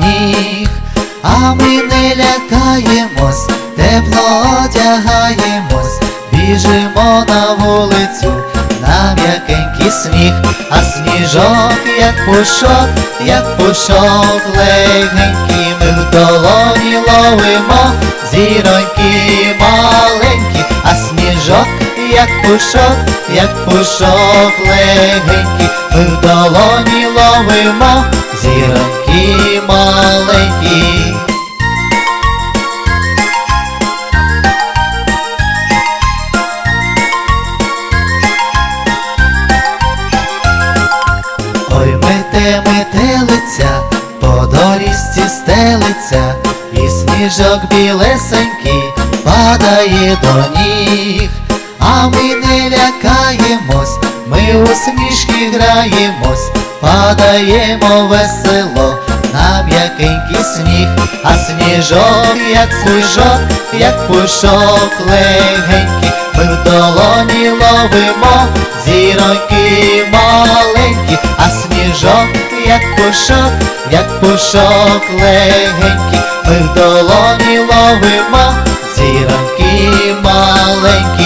ніг, а ми не лякаємось, тепло одягаємось, біжимо на вулицю, на м'якенький сніг, а сніжок, як пушок, як пушок легенький, ми в долоні ловимо, зіроньки маленькі, як пушок, як пушок легенький, ми в долоні ловимо, зіроньки маленькі. Ой, мете метелиця, по доріжці стелиться, і сніжок білесенький падає до ніг, ми не лякаємось, ми у сніжки граємось, падаємо весело на м'якенький сніг, а сніжок, як сніжок, як пушок легенький, ми в долоні ловимо зіроньки маленькі, а сніжок, як пушок, як пушок легенький, ми в долоні ловимо зіроньки маленькі.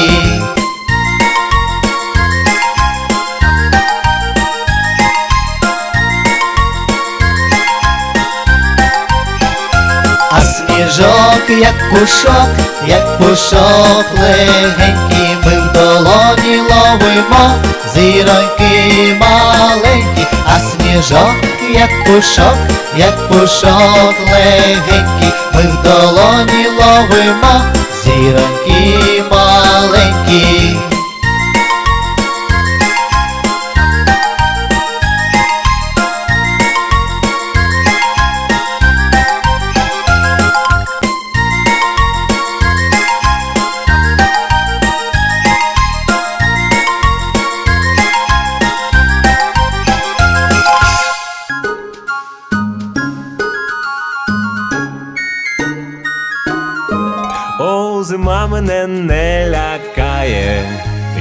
Як пушок, як пушок легенький, ми в долоні ловимо зіроньки маленькі, а сніжок, як пушок, як пушок легенький, ми в долоні ловимо зіроньки маленькі. Зима мене не лякає,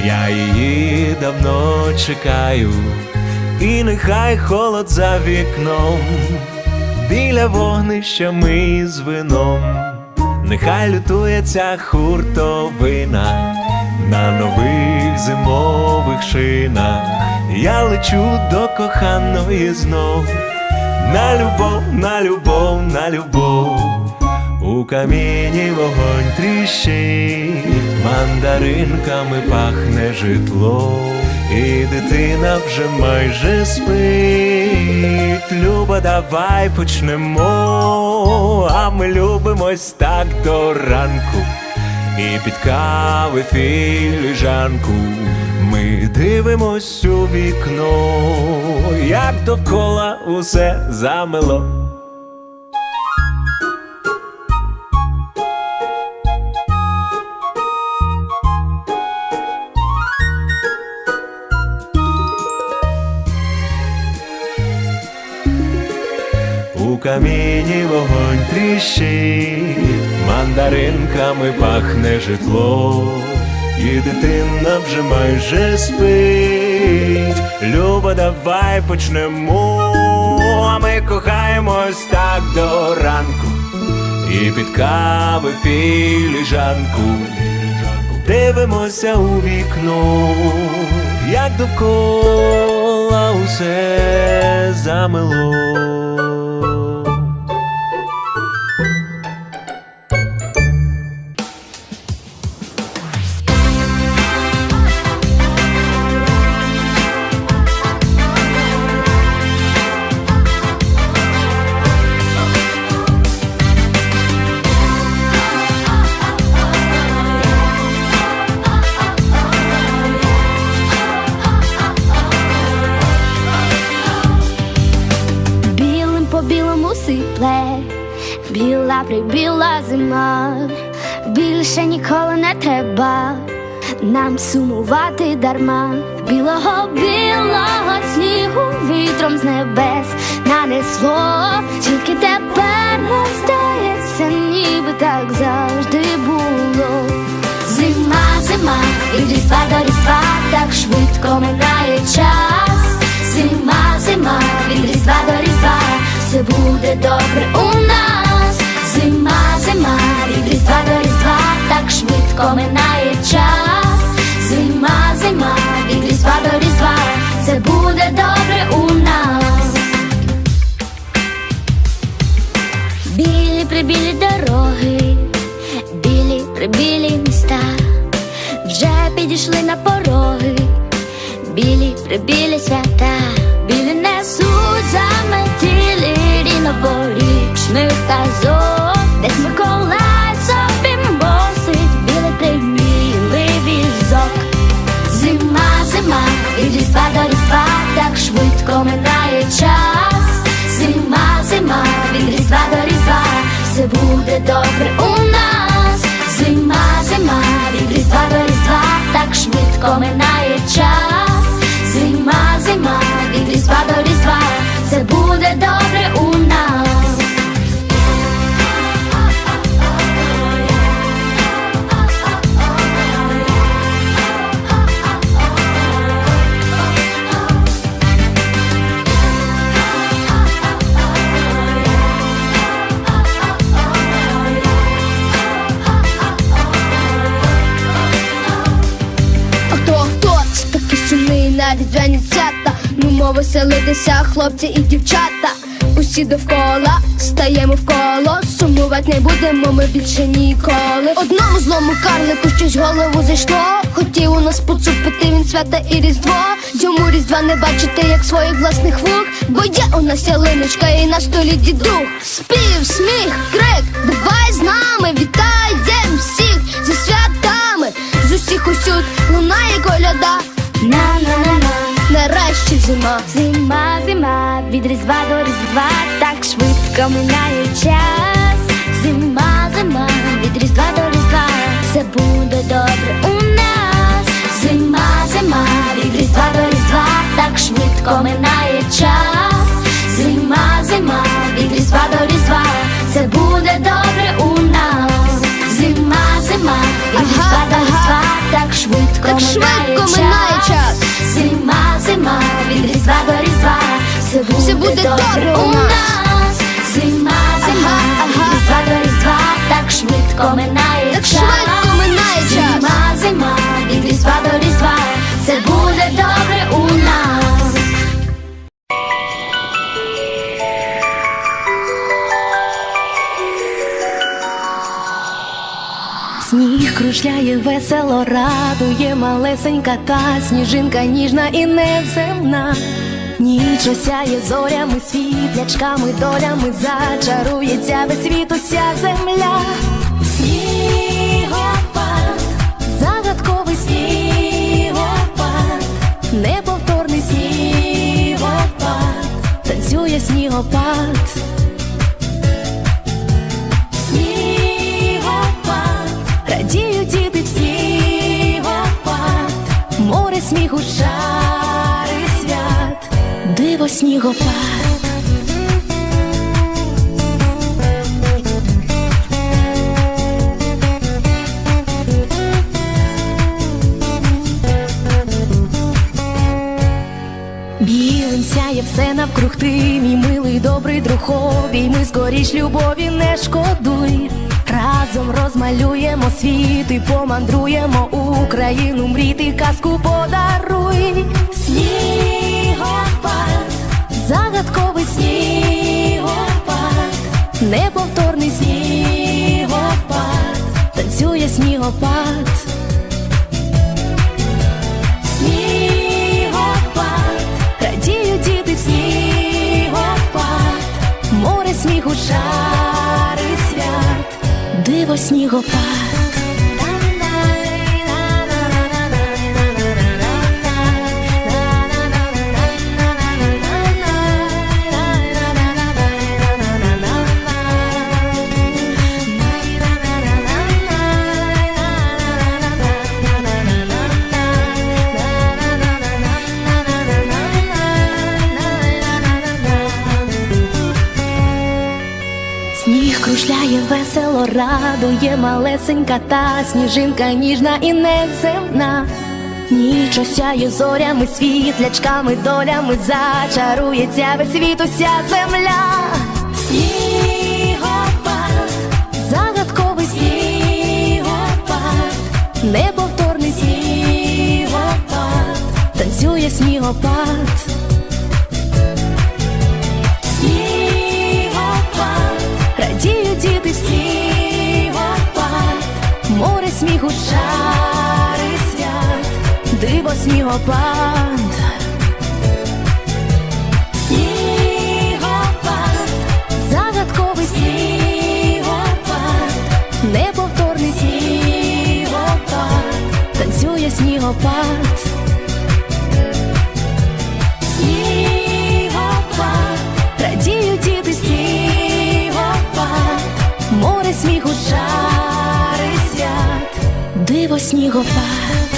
я її давно чекаю, і нехай холод за вікном, біля вогнища ми з вином, нехай лютує ця хуртовина. На нових зимових шинах. Я лечу до коханої знов, на любов, на любов, на любов. У каміні вогонь тріщить, мандаринками пахне житло, і дитина вже майже спить. Люба, давай почнемо, а ми любимось так до ранку. І під кави філіжанку ми дивимось у вікно, як довкола усе замело. Каміні вогонь тріщить, мандаринками пахне житло, і дитина вже майже спить. Люба, давай почнемо, а ми кохаємось так до ранку, і під кави філіжанку дивимося у вікно, як довкола усе замело. Біла прибіла зима, більше ніколи не треба нам сумувати дарма, білого білого снігу вітром з небес нанесло, тільки тепер нам здається, ніби так завжди було. Зима, зима, від різдва до різдва, так швидко минає час. Зима, зима, від різдва до різдва, все буде добре у нас. Зима, від різдва до різдва, так швидко минає час. Зима, зима, від різдва до різдва, все буде добре у нас. Білі прибілі дороги, білі прибілі міста, вже підійшли на пороги, білі прибілі свята, буде Ну веселитися, хлопці і дівчата. Усі довкола стаємо в коло, сумувати не будемо ми більше ніколи. Одному злому карлику щось голову зайшло. Хотів у нас поцупити він свята і різдво. Йому різдва не бачити, як своїх власних вух. Бо є у нас ялиночка і на столі дідух. Спів, сміх, крик, давай з нами, вітаєм всіх зі святами, з усіх усюд лунає коляда. Зима. Зима, зима, від різдва до різдва, так швидко минає час. Зима, зима, від різдва до різдва, все буде добре у нас. Зима, зима, від різдва до різдва, так швидко минає час. Зима, зима, від різдва до різдва, все буде добре у нас. Зима, зима, від різдва до різдва, Так швидко минає час. Зима, від різдва до різдва, все буде, Все буде добре у нас. Зима, зима, Ага, від ага. різдва до різдва, так швидко минає Так час. швидко минає час. Зима, зима, від різдва до різдва, весело, радує малесенька та сніжинка ніжна і неземна. Ніч осяє зорями, світлячками, долями зачарується весь світ уся земля. Снігопад, загадковий снігопад, неповторний снігопад, танцює снігопад. Сміху, шари свят, диво снігопад. Білим сяє все навкруг ти, мій милий, добрий друховій. Ми скоріш любові не шкодуй. Разом розмалюємо світ і помандруємо Україну, мріти, казку подаруй. Снігопад, загадковий снігопад, неповторний снігопад, танцює снігопад. Снігопад. Радує малесенька та сніжинка ніжна і неземна. Ніч осяє зорями, світлячками, долями зачарується весь світ уся земля. Снігопад, загадковий снігопад, неповторний снігопад, танцює снігопад. Сміху, чари свят, диво снігопад. Снігопад, загадковий снігопад, неповторний снігопад, танцює снігопад. Чари снігопад.